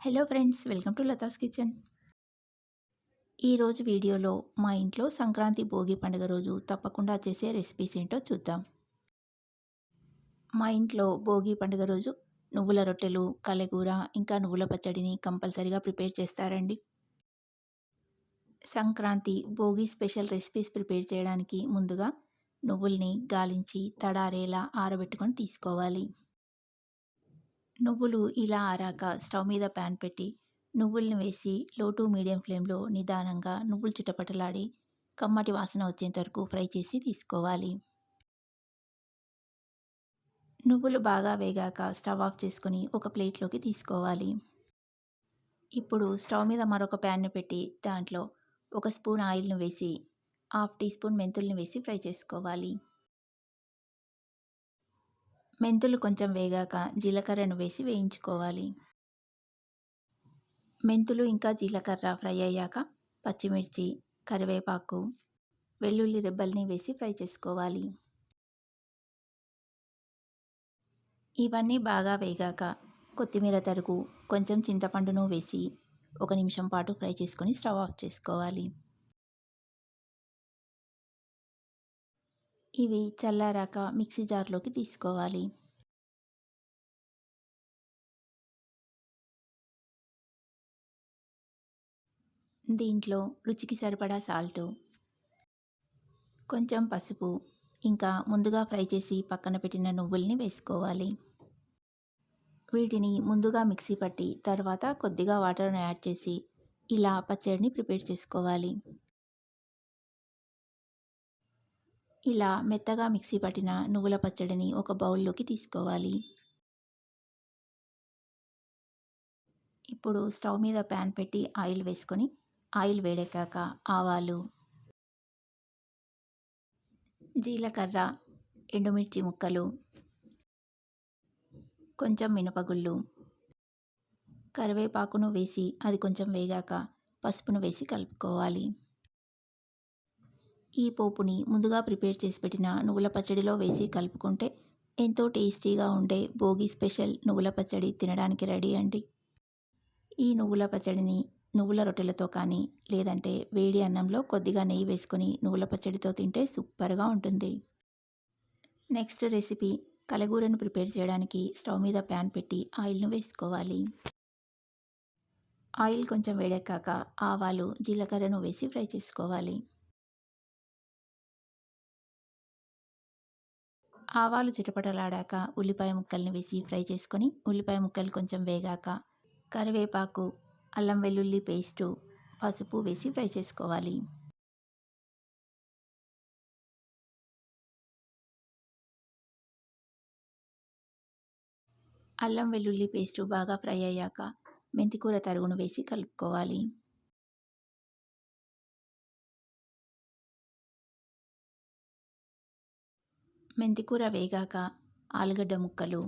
Hello friends welcome to Latha's kitchen. ఈరోజు వీడియోలో మా ఇంట్లో సంక్రాంతి భోగి పండుగ రోజు తప్పకుండా చేసే రెసిపీస్ ఏంటో చూద్దాం. మా ఇంట్లో భోగి పండుగ రోజు నువ్వుల రొట్టెలు కలెగూర ఇంకా నువ్వుల పచ్చడిని కంపల్సరీగా ప్రిపేర్ చేస్తారండి. Sankranti Bhogi special recipes prepare చేయడానికి ముందుగా నువ్వుల్ని గాలించి తడారేలా ఆరబెట్టుకొని తీసుకోవాలి. నువ్వులు ఇలా ఆరాక స్టవ్ మీద ప్యాన్ పెట్టి నువ్వుల్ని వేసి లో టు మీడియం ఫ్లేమ్లో నిదానంగా నువ్వులు చిటపటలాడి కమ్మటి వాసన వచ్చేంత వరకు ఫ్రై చేసి తీసుకోవాలి. నువ్వులు బాగా వేగాక స్టవ్ ఆఫ్ చేసుకొని ఒక ప్లేట్లోకి తీసుకోవాలి. ఇప్పుడు స్టవ్ మీద మరొక ప్యాన్ను పెట్టి దాంట్లో ఒక స్పూన్ ఆయిల్ను వేసి హాఫ్ టీ స్పూన్ మెంతుల్ని వేసి ఫ్రై చేసుకోవాలి. మెంతులు కొంచెం వేగాక జీలకర్రను వేసి వేయించుకోవాలి. మెంతులు ఇంకా జీలకర్ర ఫ్రై అయ్యాక పచ్చిమిర్చి కరివేపాకు వెల్లుల్లి రెబ్బల్ని వేసి ఫ్రై చేసుకోవాలి. ఇవన్నీ బాగా వేగాక కొత్తిమీర తరుగు కొంచెం చింతపండును వేసి ఒక నిమిషం పాటు ఫ్రై చేసుకొని స్టవ్ ఆఫ్ చేసుకోవాలి. ఇవి చల్లారాక మిక్సీ జార్లోకి తీసుకోవాలి. దీంట్లో రుచికి సరిపడా సాల్టు కొంచెం పసుపు ఇంకా ముందుగా ఫ్రై చేసి పక్కన పెట్టిన నువ్వుల్ని వేసుకోవాలి. వీటిని ముందుగా మిక్సీ పట్టి తర్వాత కొద్దిగా వాటర్ను యాడ్ చేసి ఇలా పచ్చడిని ప్రిపేర్ చేసుకోవాలి. ఇలా మెత్తగా మిక్సీ పట్టిన నువ్వుల పచ్చడిని ఒక బౌల్లోకి తీసుకోవాలి. ఇప్పుడు స్టవ్ మీద ప్యాన్ పెట్టి ఆయిల్ వేసుకొని ఆయిల్ వేడెక్కాక ఆవాలు జీలకర్ర ఎండుమిర్చి ముక్కలు కొంచెం మినపగుళ్ళు కరివేపాకును వేసి అది కొంచెం వేగాక పసుపును వేసి కలుపుకోవాలి. ఈ పోపుని ముందుగా ప్రిపేర్ చేసి పెట్టిన నువ్వుల పచ్చడిలో వేసి కలుపుకుంటే ఎంతో టేస్టీగా ఉండే భోగి స్పెషల్ నువ్వుల పచ్చడి తినడానికి రెడీ అండి. ఈ నువ్వుల పచ్చడిని నువ్వుల రొట్టెలతో కానీ లేదంటే వేడి అన్నంలో కొద్దిగా నెయ్యి వేసుకొని నువ్వుల పచ్చడితో తింటే సూపర్గా ఉంటుంది. నెక్స్ట్ రెసిపీ కలగూరను ప్రిపేర్ చేయడానికి స్టవ్ మీద ప్యాన్ పెట్టి ఆయిల్ను వేసుకోవాలి. ఆయిల్ కొంచెం వేడెక్కాక ఆవాలు జీలకర్రను వేసి ఫ్రై చేసుకోవాలి. ఆవాలు చిటపటలాడాక ఉల్లిపాయ ముక్కల్ని వేసి ఫ్రై చేసుకొని ఉల్లిపాయ ముక్కలు కొంచెం వేగాక కరివేపాకు అల్లం వెల్లుల్లి పేస్టు పసుపు వేసి ఫ్రై చేసుకోవాలి. అల్లం వెల్లుల్లి పేస్టు బాగా ఫ్రై అయ్యాక మెంతికూర తరుగును వేసి కలుపుకోవాలి. మెంతికూర వేగాక ఆలుగడ్డ ముక్కలు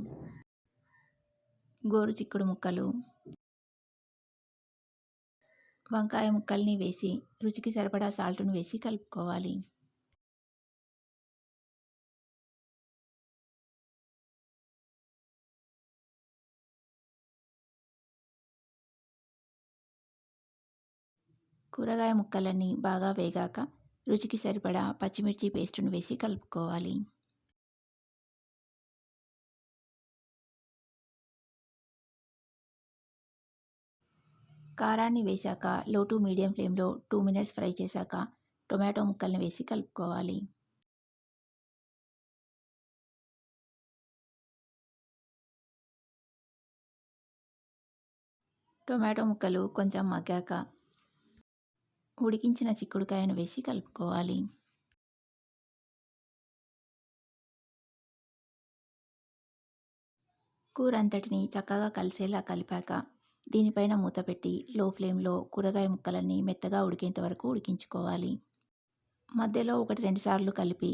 గోరు చిక్కుడు ముక్కలు వంకాయ ముక్కల్ని వేసి రుచికి సరిపడా సాల్ట్ను వేసి కలుపుకోవాలి. కూరగాయ ముక్కలన్నీ బాగా వేగాక రుచికి సరిపడా పచ్చిమిర్చి పేస్టును వేసి కలుపుకోవాలి. కారాన్ని వేశాక లో టు మీడియం ఫ్లేమ్లో టూ మినిట్స్ ఫ్రై చేశాక టొమాటో ముక్కల్ని వేసి కలుపుకోవాలి. టొమాటో ముక్కలు కొంచెం మగ్గాక ఉడికించిన చిక్కుడుకాయను వేసి కలుపుకోవాలి. కూర అంతటిని చక్కగా కలిసేలా కలిపాక దీనిపైన మూత పెట్టి లో ఫ్లేమ్లో కూరగాయ ముక్కలన్నీ మెత్తగా ఉడికేంత వరకు ఉడికించుకోవాలి. మధ్యలో ఒకటి రెండు సార్లు కలిపి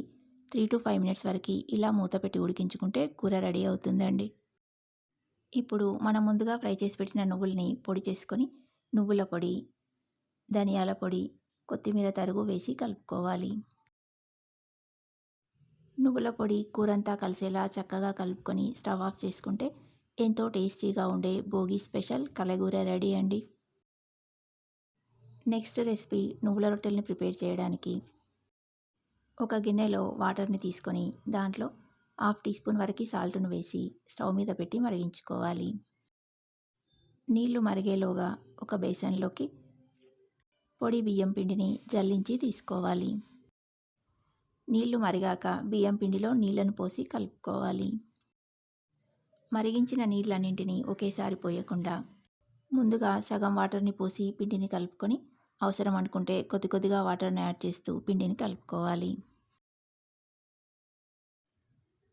త్రీ టు ఫైవ్ మినిట్స్ వరకు ఇలా మూత పెట్టి ఉడికించుకుంటే కూర రెడీ అవుతుందండి. ఇప్పుడు మనం ముందుగా ఫ్రై చేసి పెట్టిన నువ్వుల్ని పొడి చేసుకొని నువ్వుల పొడి ధనియాల పొడి కొత్తిమీర తరుగు వేసి కలుపుకోవాలి. నువ్వుల పొడి కూరంతా కలిసేలా చక్కగా కలుపుకొని స్టవ్ ఆఫ్ చేసుకుంటే ఎంతో టేస్టీగా ఉండే భోగి స్పెషల్ కలగూర రెడీ అండి. నెక్స్ట్ రెసిపీ నువ్వుల రొట్టెల్ని ప్రిపేర్ చేయడానికి. ఒక గిన్నెలో వాటర్ని తీసుకొని దాంట్లో హాఫ్ టీ స్పూన్ వరకు సాల్ట్ను వేసి స్టవ్ మీద పెట్టి మరిగించుకోవాలి. నీళ్ళు మరిగేలోగా ఒక బేసన్లోకి పొడి బియ్యం పిండిని జల్లించి తీసుకోవాలి. నీళ్ళు మరిగాక బియ్యం పిండిలో నీళ్ళను పోసి కలుపుకోవాలి. మరిగించిన నీళ్ళన్నింటినీ ఒకేసారి పోయకుండా ముందుగా సగం వాటర్ని పోసి పిండిని కలుపుకొని అవసరం అనుకుంటే కొద్ది కొద్దిగా వాటర్ని యాడ్ చేస్తూ పిండిని కలుపుకోవాలి.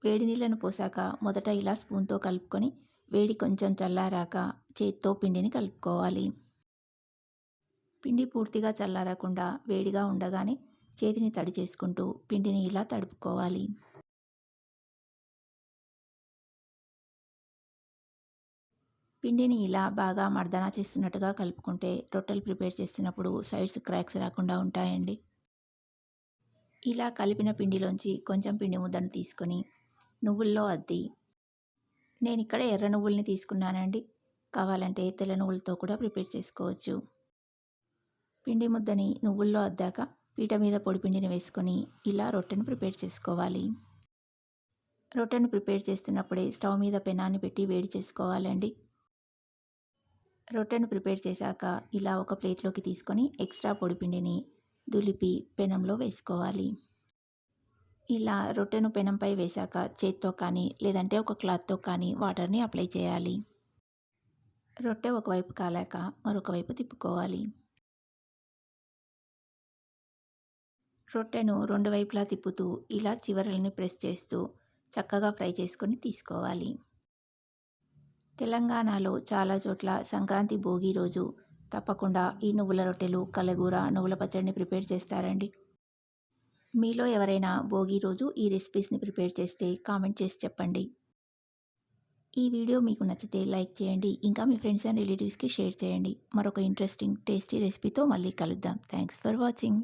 వేడి నీళ్ళను పోసాక మొదట ఇలా స్పూన్తో కలుపుకొని వేడి కొంచెం చల్లారాక చేత్తో పిండిని కలుపుకోవాలి. పిండి పూర్తిగా చల్లారకుండా వేడిగా ఉండగానే చేతిని తడి చేసుకుంటూ పిండిని ఇలా తడుపుకోవాలి. పిండిని ఇలా బాగా మర్దన చేస్తున్నట్టుగా కలుపుకుంటే రొట్టెలు ప్రిపేర్ చేస్తున్నప్పుడు సైడ్స్ క్రాక్స్ రాకుండా ఉంటాయండి. ఇలా కలిపిన పిండిలోంచి కొంచెం పిండి ముద్దను తీసుకొని నువ్వుల్లో అద్ది. నేను ఇక్కడ ఎర్ర నువ్వుల్ని తీసుకున్నానండి. కావాలంటే తెల్ల నువ్వులతో కూడా ప్రిపేర్ చేసుకోవచ్చు. పిండి ముద్దని నువ్వుల్లో అద్దాక పీట మీద పొడి పిండిని వేసుకొని ఇలా రొట్టెను ప్రిపేర్ చేసుకోవాలి. రొట్టెను ప్రిపేర్ చేస్తున్నప్పుడే స్టవ్ మీద పెనాన్ని పెట్టి వేడి చేసుకోవాలండి. రొట్టెను ప్రిపేర్ చేశాక ఇలా ఒక ప్లేట్లోకి తీసుకొని ఎక్స్ట్రా పొడిపిండిని దులిపి పెనంలో వేసుకోవాలి. ఇలా రొట్టెను పెనంపై వేశాక చేత్తో కానీ లేదంటే ఒక క్లాత్తో కానీ వాటర్ని అప్లై చేయాలి. రొట్టె ఒకవైపు కాలాక మరొక వైపు తిప్పుకోవాలి. రొట్టెను రెండు వైపులా తిప్పుతూ ఇలా చివరలను ప్రెస్ చేస్తూ చక్కగా ఫ్రై చేసుకొని తీసుకోవాలి. తెలంగాణలో చాలా చోట్ల సంక్రాంతి భోగి రోజు. తప్పకుండా ఈ నువ్వుల రొట్టెలు కలగూర నువ్వుల పచ్చడిని ప్రిపేర్ చేస్తారండి. మీలో ఎవరైనా భోగి రోజు ఈ రెసిపీస్ని ప్రిపేర్ చేస్తే కామెంట్ చేసి చెప్పండి. ఈ వీడియో మీకు నచ్చితే లైక్ చేయండి ఇంకా మీ ఫ్రెండ్స్ అండ్ రిలేటివ్స్కి షేర్ చేయండి. మరొక ఇంట్రెస్టింగ్ టేస్టీ రెసిపీతో మళ్ళీ కలుద్దాం. Thanks for watching.